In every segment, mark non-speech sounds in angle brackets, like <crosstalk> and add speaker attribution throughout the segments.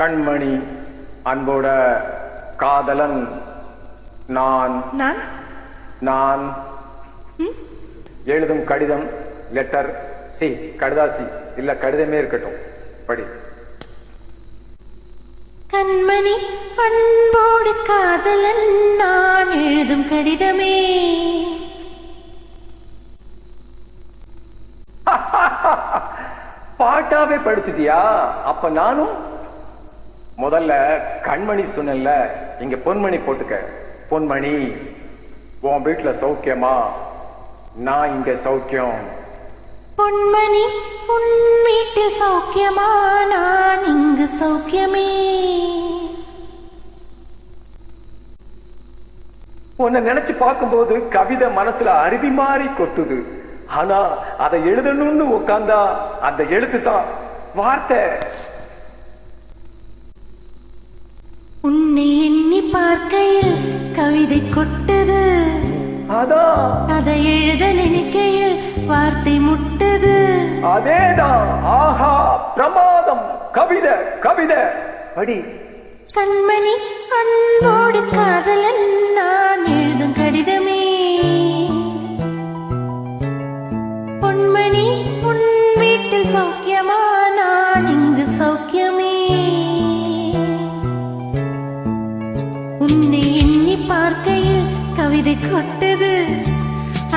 Speaker 1: கண்மணி அன்போட காதலன் நான்.
Speaker 2: நான்?
Speaker 1: நான். எழுதும் கடிதம் லெட்டர் சி கடிதாசி இல்ல கடிதமே இருக்கட்டும். படி.
Speaker 2: கண்மணி அன்போடு காதலன் நான் எழுதும் கடிதமே. <laughs>
Speaker 1: பாட்டாவே படிச்சிட்டியா? அப்ப நானும் முதல்ல கண்மணி சொன்னேன்ல இங்க பொன்மணி போட்டுக்க. பொன்மணி உன் வீட்டுல சௌக்கியமா? நான் இங்க சௌக்கியம்.
Speaker 2: பொன்மணி உன் வீட்டில் சௌக்கியமா? நான் இங்கு சௌக்கியமே.
Speaker 1: உன்னை நினைச்சு பார்க்கும்போது கவிதை மனசுல அருவி மாறி கொட்டுது. ஆனா அதை எழுதணும்னு உட்கார்ந்தா அந்த எழுத்து தான் வார்த்தை.
Speaker 2: உன்னை எண்ணி பார்க்கையில் கவிதை கொட்டது. அதை. எழுத நினைக்கையில் வார்த்தை முட்டது.
Speaker 1: அதேதான் ஆஹா. பிரமாதம். கவிதை கவிதை. படி.
Speaker 2: கண்மணி அன்போடு காதலன் நான் எழுதும் கடிதமே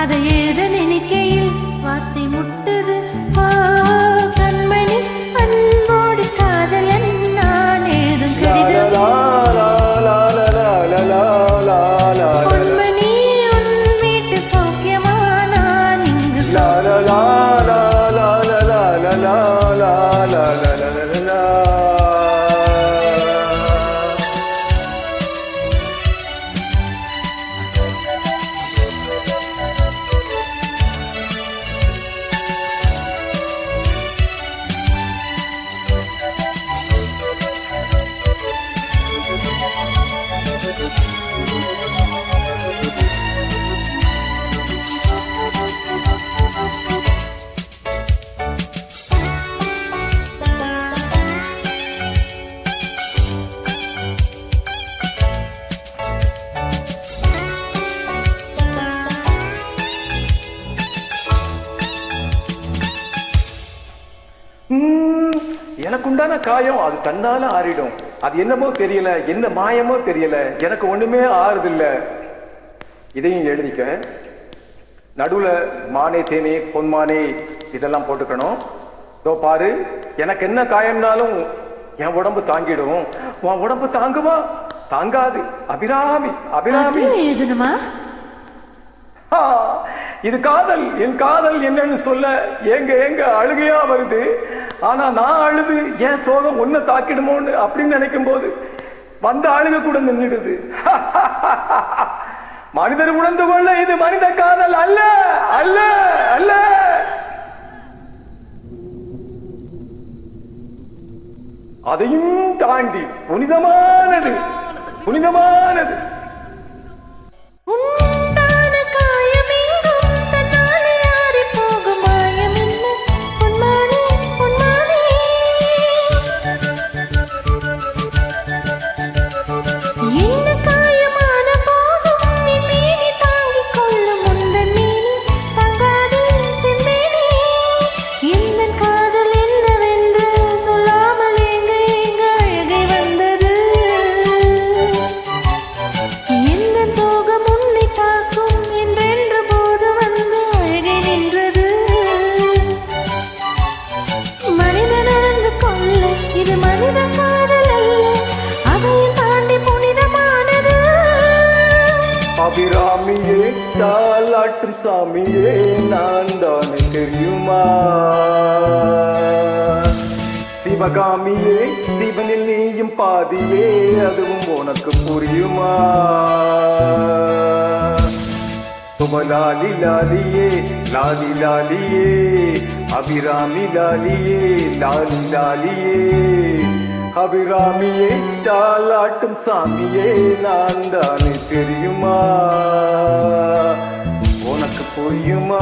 Speaker 2: அதை எழுத நினைக்கையில் வார்த்தை முட்டது.
Speaker 1: எனக்கு உண்டான காயம் அது தன்னால ஆறிடும். அது என்னமோ தெரியல என்ன மாயமோ தெரியல எனக்கு ஒண்ணுமே ஆறுதில்ல. இதையும் எழுதிக்க. நடுவுல மானே தேனே பொன்மானே இதெல்லாம் போட்டுக்கணும். இதோ பாரு எனக்கு என்ன காயம்னாலும் என் உடம்பு தாங்கிடும். உன் உடம்பு தாங்குமா? தாங்காது. அபிராமி அபிராமி.
Speaker 2: எழுதணுமா?
Speaker 1: இது காதல் என் காதல் என்னன்னு சொல்ல ஏங்க ஏங்க அழுகையா வருது? ஆனா நான் அழுது ஏன் சோகம் ஒன்ன தாக்கிடுமோன்னு அப்படின்னு நினைக்கும் போது வந்த அழுக கூட நின்றுடுது. <laughs> மனிதர் உணர்ந்து கொள்ள இது மனித காதல் அல்ல அல்ல அல்ல. அதையும் தாண்டி புனிதமானது புனிதமானது.
Speaker 2: இது மனித காதல் அல்ல. அதையும் தாண்டி புனிதமானது.
Speaker 1: அபிராமியே தாலாற்று சாமியே நான் தானே தெரியுமா? சிவகாமியே சிவனில் நீயும் பாதியே அதுவும் உனக்கு புரியுமா? சுமலாலி லாலியே லாலி லாலியே அபிராமி லாலியே லாலி லாலியே. அபிராமியே தாலாட்டும் சாமியே நான் தானே தெரியுமா? உனக்கு புரியுமா?